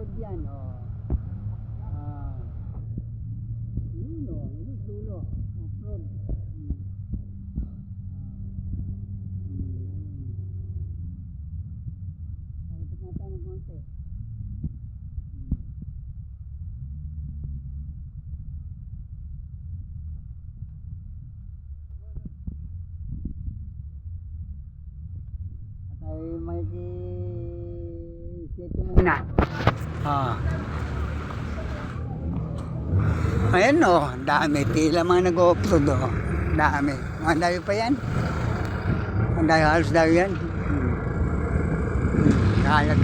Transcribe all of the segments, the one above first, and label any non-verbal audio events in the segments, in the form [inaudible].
off-road yan, oh. Ah. Yun, oh. Yun, dulo. Off-road. Hmm. Ah. Ah. Ayan o, dami. Tila mga nag-upload o. Dami. Mga dayo pa yan. Ang dayo, halos dayo yan. Hmm. Hmm. Kalat.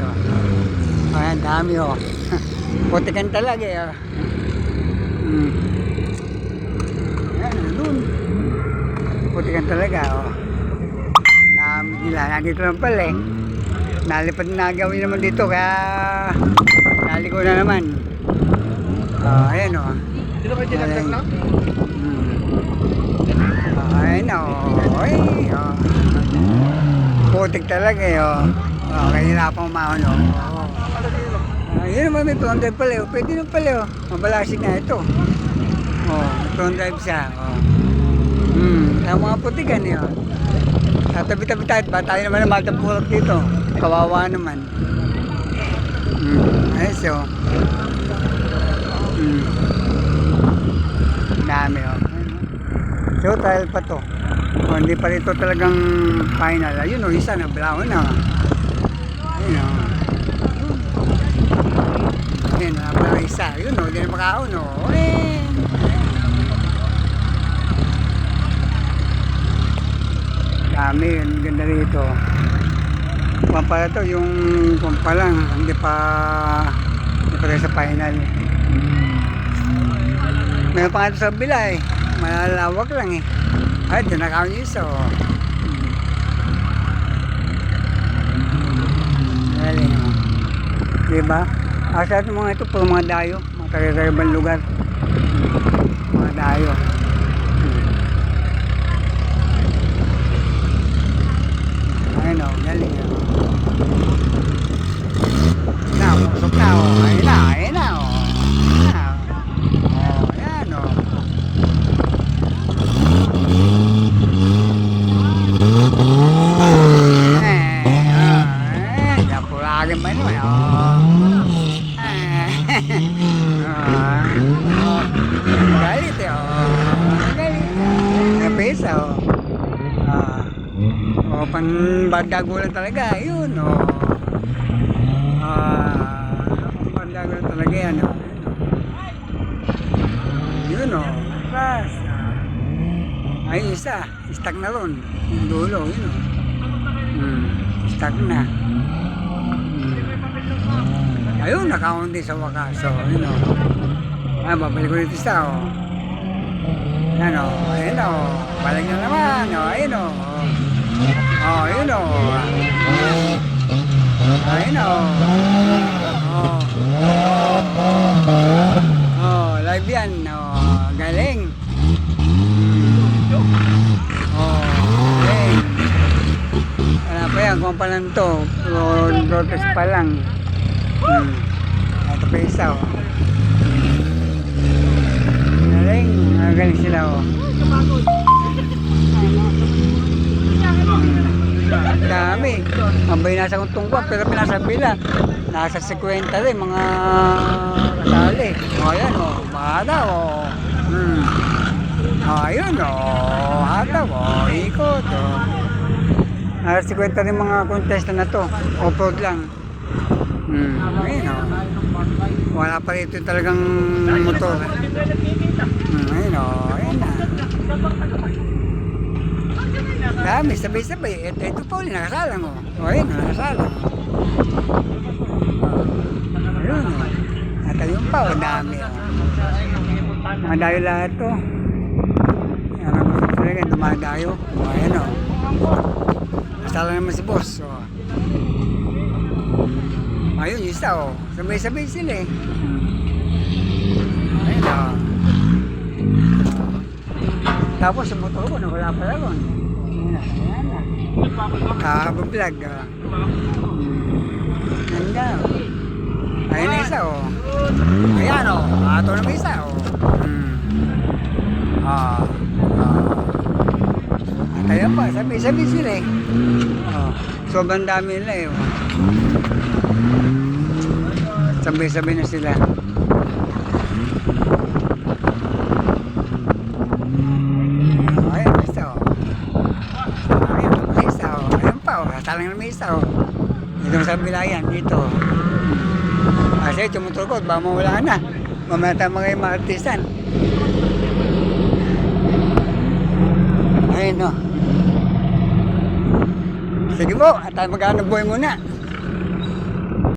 Ayan, dami [laughs] o. Putikan talaga eh. oh. Hmm. Ayan, dun. Putikan talaga o. Dami nila. Nandito lang pala eh. Nalipad na gawin naman dito kaya naliko na naman. Ah, ayan o. Sino kayo dinagdag na? Hmm. Ah, ayan o. Ay, oh. Putik talaga eh o. Oh, kaya pa umahon o. Oh. Ah, yun naman may front drive pala eh. Pwede naman pala o. Mabalasik na ito. Oh, may front drive siya. Oh. Hmm, ang mga putikan eh o. Tatabi-tabi tayo. Ba tayo naman ang matapulak dito. Kawawa naman. Hmm, ayos o. Hmm. Dami oh. So, trial pa to. O, hindi pa rito talagang final. Ayun o, isa na, brown na. Ayun o. Ayun na pala isa. Ayun o, hindi na makaon o. Eh. Dami, ang ganda rito. Kung pala to, yung kung pa hindi pa, hindi pa sa final. Meron pa nga ito sa bila eh. Malalawak lang eh. Ay, doon na kami isa oh. Galing oh. Diba? Asa ito mga ito, puro mga dayo. Mga taga-taga lugar. Mga dayo. Ayun oh, galing oh. Na, pusok na oh. Ayun na, ayun na oh. Ayun na. Oh, ayan oh. Eh, oh, eh, kapulagin ba naman oh. Eh, oh. Galit eh oh. Galit. Napesa oh. Ah. Oh, pang bandagulan talaga, yun oh. Ah, pang bandagulan talaga yan oh. Yun oh. Ay, isa, stuck na ron. Yung dulo, yun oh. Hmm, stuck na. Hmm. Ayun, nakaon din sa wakas. So, yun oh. Ah, babalik dito isa oh. Yan oh, ayun oh. Balik na naman oh, ayun oh. Oh, ayun oh. Ayun oh. Oh. Oh, live yan. Oh, galing. Oh, galing. Wala pa yan, kung pa lang to. Road protest pa lang. Hmm. Ito pa isa oh. Galing. Galing sila oh. Dami. Mabay nasa kong tungkwa pero pinasabila. Nasa 50 rin mga kasali. O yan o. Mahada o. Hmm. O ayun o. Hataw o. Ikot o. Nasa 50 rin mga contestant na to. Off-road lang. Hmm. Ayun o. Wala pa rito talagang motor. Hmm. Ayun o. Ayun na. Dami, sabay-sabay. Ito, ito pa uli, nakasalang o. O, ayun, nakasalang. Ayun o. Pa, o, dami o. Mga dayo lahat to. Yan ang gusto talaga, dumadayo. O, ayun o. Nasala naman si boss. O. Ayun, yung isa o. Sabay-sabay sila eh. Ayun o. Tapos sa motor ko, nawala pala ron. Na. Ah. Ganda. oh. Ayun na isa, oh. Ayan, oh. Ato na isa, oh. Hmm. Ah. Ah. At ayan pa, sabi-sabi sila eh. Oh. Sobrang dami nila eh. oh. Sabi-sabi na sila. Oh, ayan, may isa, oh. Ayan, may isa, oh. Ayan pa, oh. Salang na may isa, oh. Dito sa bilayan, dito. Kasi tumutukot, baka mawala na. Mamaya tayo mga yung mga artisan. Ayun, no. Sige po, at mag-ano boy muna.